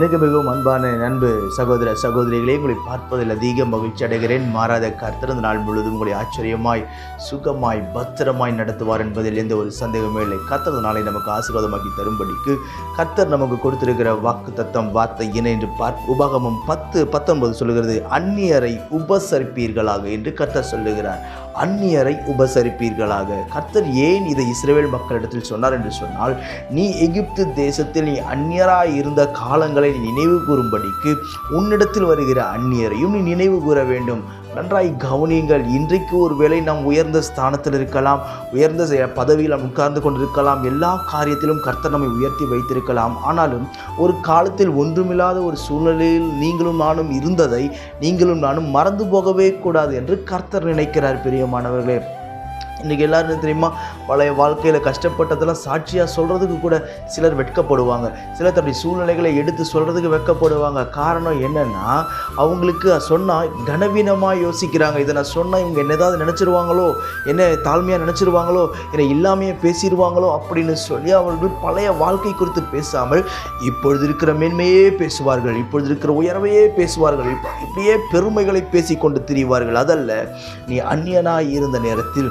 எனக்கு மிகவும் அன்பான நண்பு சகோதர சகோதரிகளே உங்களை பார்ப்பதில் அதிக மகிழ்ச்சி அடைகிறேன். மாறாத கர்த்தரந்த நாள் முழுவதும் உங்களை ஆச்சரியமாய் சுகமாய் பத்திரமாய் நடத்துவார் என்பதில் எந்த ஒரு சந்தேகமே இல்லை. கர்த்தர் நாளை நமக்கு ஆசீர்வாதமாக்கி தரும்படிக்கு கர்த்தர் நமக்கு கொடுத்திருக்கிற வாக்கு தத்தம் வார்த்தை என்ன என்று பார் உபாகமம் பத்து பத்தொன்பது சொல்லுகிறது அந்நியரை உபசரிப்பீர்களாக என்று கர்த்தர் சொல்லுகிறார். அந்நியரை உபசரிப்பீர்களாக. கர்த்தர் ஏன் இதை இஸ்ரேல் மக்களிடத்தில் சொன்னார் என்று சொன்னால் நீ எகிப்து தேசத்தில் நீ அந்நியராய் இருந்த காலங்களை நீ நினைவு கூறும்படிக்கு உன்னிடத்தில் வருகிற அந்நியரையும் நீ நினைவு கூற வேண்டும். நன்றாய் கவனியுங்கள். இன்றைக்கு ஒருவேளை நாம் உயர்ந்த ஸ்தானத்தில் இருக்கலாம். உயர்ந்த பதவியில் நாம் உட்கார்ந்து கொண்டிருக்கலாம். எல்லா காரியத்திலும் கர்த்தர் நம்மை உயர்த்தி வைத்திருக்கலாம். ஆனாலும் ஒரு காலத்தில் ஒன்றுமில்லாத ஒரு சூழ்நிலையில் நீங்களும் நானும் இருந்ததை நீங்களும் நானும் மறந்து போகவே கூடாது என்று கர்த்தர் நினைக்கிறார் பிரியமானவர்களே. இன்றைக்கி எல்லோரும் தெரியுமா? பழைய வாழ்க்கையில் கஷ்டப்பட்டதெல்லாம் சாட்சியாக சொல்கிறதுக்கு கூட சிலர் வெட்கப்படுவாங்க. சிலர் தன்னுடைய சூழ்நிலைகளை எடுத்து சொல்கிறதுக்கு வெட்கப்படுவாங்க. காரணம் என்னென்னா அவங்களுக்கு சொன்னால் கனவீனமாக யோசிக்கிறாங்க. இதை நான் சொன்னால் இவங்க என்ன ஏதாவது நினச்சிருவாங்களோ என்ன தாழ்மையாக நினச்சிருவாங்களோ என்னை இல்லாமையே பேசிடுவாங்களோ அப்படின்னு சொல்லி அவர்கள் பழைய வாழ்க்கை குறித்து பேசாமல் இப்பொழுது இருக்கிற மேன்மையே பேசுவார்கள். இப்பொழுது இருக்கிற உயர்வையே பேசுவார்கள். இப்படியே பெருமைகளை பேசிக்கொண்டு திரிவார்கள். அதல்ல நீ அந்நியனாய் இருந்த நேரத்தில்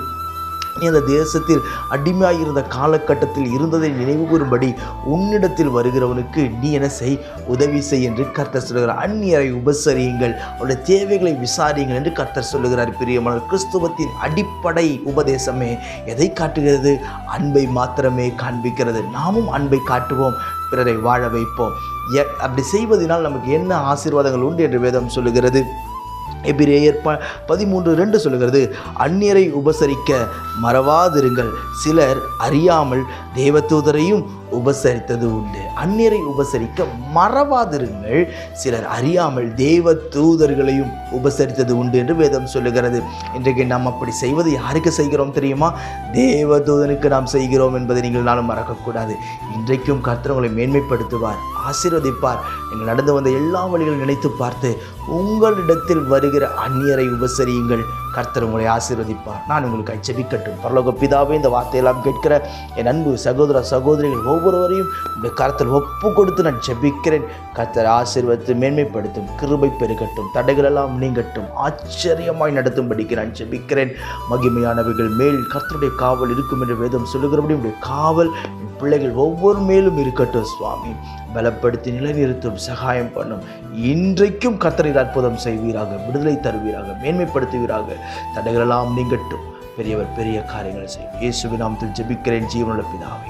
நீ அந்த தேசத்தில் அடிமையாக இருந்த காலகட்டத்தில் இருந்ததை நினைவு கூறும்படி உன்னிடத்தில் வருகிறவனுக்கு நீ என்ன செய்? உதவி செய் என்று கர்த்தர் சொல்லுகிறார். அந்நியரை உபசரியுங்கள். அவருடைய தேவைகளை விசாரியுங்கள் என்று கர்த்தர் சொல்லுகிறார். பிரியமான கிறிஸ்துவத்தின் அடிப்படை உபதேசமே எதை காட்டுகிறது? அன்பை மாத்திரமே காண்பிக்கிறது. நாமும் அன்பை காட்டுவோம். பிறரை வாழ வைப்போம். அப்படி செய்வதனால் நமக்கு என்ன ஆசீர்வாதங்கள் உண்டு என்று வேதம் சொல்லுகிறது? எபிரேயர் ப பதிமூன்று ரெண்டு சொல்லுகிறது அந்நியரை உபசரிக்க மறவாதிருங்கள். சிலர் அறியாமல் தேவதூதரையும் உபசரித்தது உண்டு அந்நியரை உபசரிக்க மறவாதிருங்கள். சிலர் அறியாமல் தேவ தூதர்களையும் உபசரித்தது உண்டு என்று வேதம் சொல்லுகிறது. இன்றைக்கு நாம் அப்படி செய்வது யாருக்கு செய்கிறோம் தெரியுமா? தேவதூதனுக்கு நாம் செய்கிறோம் என்பதை நீங்கள் நாளும் மறக்கக்கூடாது. இன்றைக்கும் கர்த்தர் உங்களை மேன்மைப்படுத்துவார் ஆசீர்வதிப்பார். நீங்கள் நடந்து வந்த எல்லா வழிகளும் நினைத்து பார்த்து உங்களிடத்தில் வருகிற அந்நியரை உபசரியுங்கள். கர்த்தர் உங்களை ஆசீர்வதிப்பார். நான் உங்களுக்கு ஜெபிக்கட்டும் பரலோக பிதாவே இந்த வார்த்தையெல்லாம் கேட்கிற என் அன்பு சகோதர சகோதரிகள் ஒவ்வொருவரையும் உங்களுடைய கருத்தில் ஒப்பு கொடுத்து நான் ஜெபிக்கிறேன். கர்த்தர் ஆசீர்வதித்து மேன்மைப்படுத்தும் கிருபை பெருகட்டும் தடைகளெல்லாம் நீங்கட்டும் ஆச்சரியமாய் நடத்தும்படிக்கு நான் ஜெபிக்கிறேன். மகிமையானவைகள் மேல் கர்த்தருடைய காவல் இருக்கும் என்று வேதம் சொல்லுகிறபடி உடைய காவல் பிள்ளைகள் ஒவ்வொரு மேலும் இருக்கட்டும் சுவாமி. பலப்படுத்தி நிலைநிறுத்தும் சகாயம் பண்ணும். இன்றைக்கும் கர்த்தரில் அற்புதம் செய்வீராக விடுதலை தருவீராக மேன்மைப்படுத்துவீராக. தடைகளெல்லாம் நீங்கட்டும். பெரியவர் பெரிய காரியங்களை செய்யும். இயேசுவின் நாமத்தில் ஜெபிக்கிறேன். ஜீவனுள்ள பிதாவே.